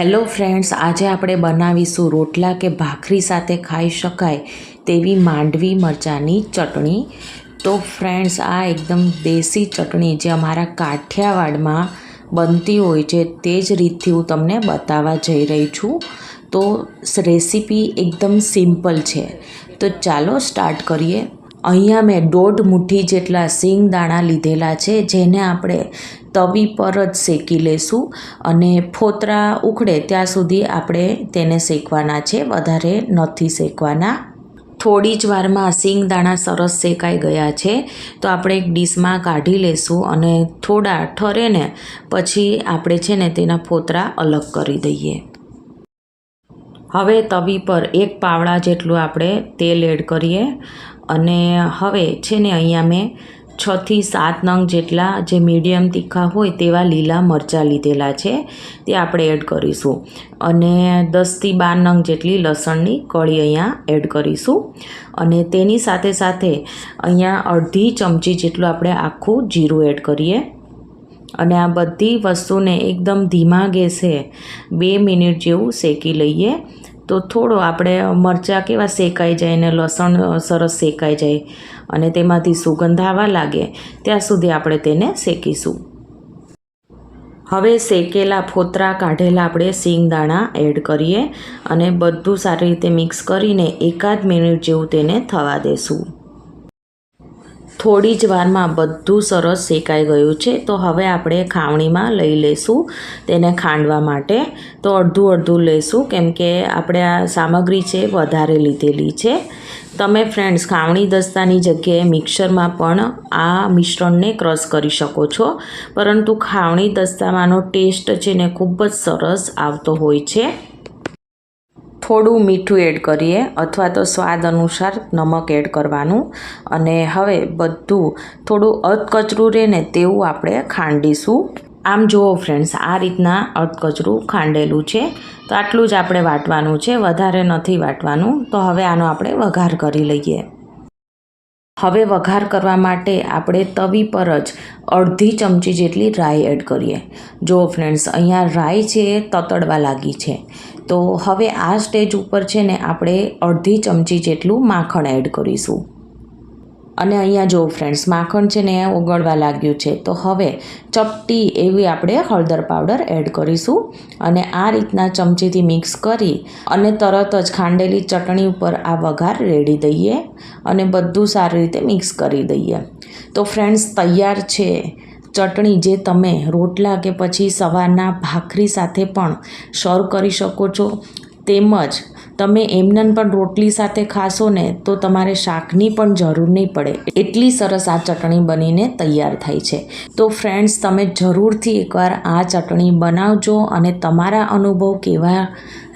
Hello friends, આજે આપણે બનાવીશું રોટલા કે ભાખરી સાથે ખાઈ શકાય તેવી માંડવી મરચાંની ચટણી. તો ફ્રેન્ડ્સ, આ એકદમ દેશી ચટણી જે અમારા કાઠિયાવાડમાં બનતી હોય છે, તે જ રીતથી હું તમને બતાવવા જઈ રહી છું. તો રેસીપી એકદમ સિમ્પલ છે. તો ચાલો સ્ટાર્ટ કરીએ. અહીંયા મેં દોઢ મુઠ્ઠી જેટલા સિંગ દાણા લીધેલા છે, જેને આપણે તવી પર જ શેકી લેશું અને ફોતરા ઉખડે ત્યાં સુધી આપણે તેને શેકવાના છે, વધારે નથી શેકવાના. થોડી જ વારમાં સિંગ દાણા સરસ શેકાઈ ગયા છે, તો આપણે એક ડીશમાં કાઢી લેશું અને થોડા ઠરે ને પછી આપણે છે ને તેના ફોતરા અલગ કરી દઈએ. હવે તવી પર એક પાવડા જેટલું આપણે તેલ એડ કરીએ અને હવે છે ને અહીંયા મેં છથી સાત નંગ જેટલા જે મીડિયમ તીખા હોય તેવા લીલા મરચાં લીધેલા છે તે આપણે એડ કરીશું. અને દસથી બાર નંગ જેટલી લસણની કળી અહીંયા એડ કરીશું. અને તેની સાથે સાથે અહીંયા અડધી ચમચી જેટલું આપણે આખું જીરું એડ કરીએ. અને આ બધી વસ્તુને એકદમ ધીમા ગેસે બે મિનિટ જેવું શેકી લઈએ. તો થોડો આપણે મરચાં કેવા શેકાઈ જાય અને લસણ સરસ શેકાઈ જાય અને તેમાંથી સુગંધ આવવા લાગે, ત્યાં સુધી આપણે તેને શેકીશું. હવે શેકેલા ફોતરા કાઢેલા આપણે સિંગદાણા એડ કરીએ અને બધું સારી રીતે મિક્સ કરીને એકાદ મિનિટ જેવું તેને થવા દેશું. થોડી જ વારમાં બધું સરસ શેકાઈ ગયું છે. તો હવે આપણે ખાવણીમાં લઈ લઈશું તેને ખાંડવા માટે. તો અડધું અડધું લઈશું, કેમ કે આપણે આ સામગ્રી છે વધારે લીધેલી છે. તમે ફ્રેન્ડ્સ, ખાવણી દસ્તાની જગ્યાએ મિક્સરમાં પણ આ મિશ્રણને ક્રશ કરી શકો છો. પરંતુ ખાવણી દસ્તામાંનો ટેસ્ટ છે ને ખૂબ જ સરસ આવતો હોય છે. થોડું મીઠું એડ કરીએ અથવા તો સ્વાદ અનુસાર નમક એડ કરવાનું. અને હવે બધું થોડું અધકચરું રહે ને તેવું આપણે ખાંડીશું. આમ જુઓ ફ્રેન્ડ્સ આ રીતના અધકચરું ખાંડેલું છે. તો આટલું જ આપણે વાટવાનું છે, વધારે નથી વાટવાનું. તો હવે આનો આપણે વઘાર કરી લઈએ. હવે વઘાર કરવા માટે આપણે તવી પર જ અડધી ચમચી જેટલી રાઈ એડ કરીએ. જુઓ ફ્રેન્ડ્સ અહીંયા રાઈ છે એ તતડવા લાગી છે. તો હવે આ સ્ટેજ ઉપર છે ને આપણે અડધી ચમચી જેટલું માખણ એડ કરીશું. અને અહીંયા જો ફ્રેન્ડ્સ માખણ છે ને ઓગળવા લાગ્યું છે, તો હવે ચપટી એવી આપણે હળદર પાવડર એડ કરીશું અને આ રીતના ચમચીથી મિક્સ કરી અને તરત જ ખાંડેલી ચટણી ઉપર આ વઘાર રેડી દઈએ અને બધું સારી રીતે મિક્સ કરી દઈએ. તો ફ્રેન્ડ્સ તૈયાર છે? ચટણી જે તમે રોટલા કે પછી સવારના ભાખરી સાથે પણ સર્વ કરી શકો છો. તેમજ તમે એમનન પણ રોટલી સાથે ખાશો ને, તો તમારે શાકની પણ જરૂર નહીં પડે. એટલી સરસ આ ચટણી બનીને તૈયાર થાય છે. તો ફ્રેન્ડ્સ તમે જરૂરથી એકવાર આ ચટણી બનાવજો અને તમારા અનુભવ કેવા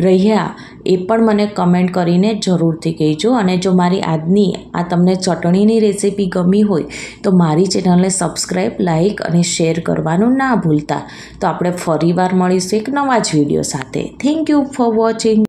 રહ્યા એ પણ મને કમેન્ટ કરીને જરૂરથી કહેજો. અને જો મારી આજની આ તમને ચટણીની રેસીપી ગમી હોય, તો મારી ચેનલને સબસ્ક્રાઈબ લાઇક અને શેર કરવાનું ના ભૂલતા. તો આપણે ફરીવાર મળીશું એક નવા જ વીડિયો સાથે. Thank you for watching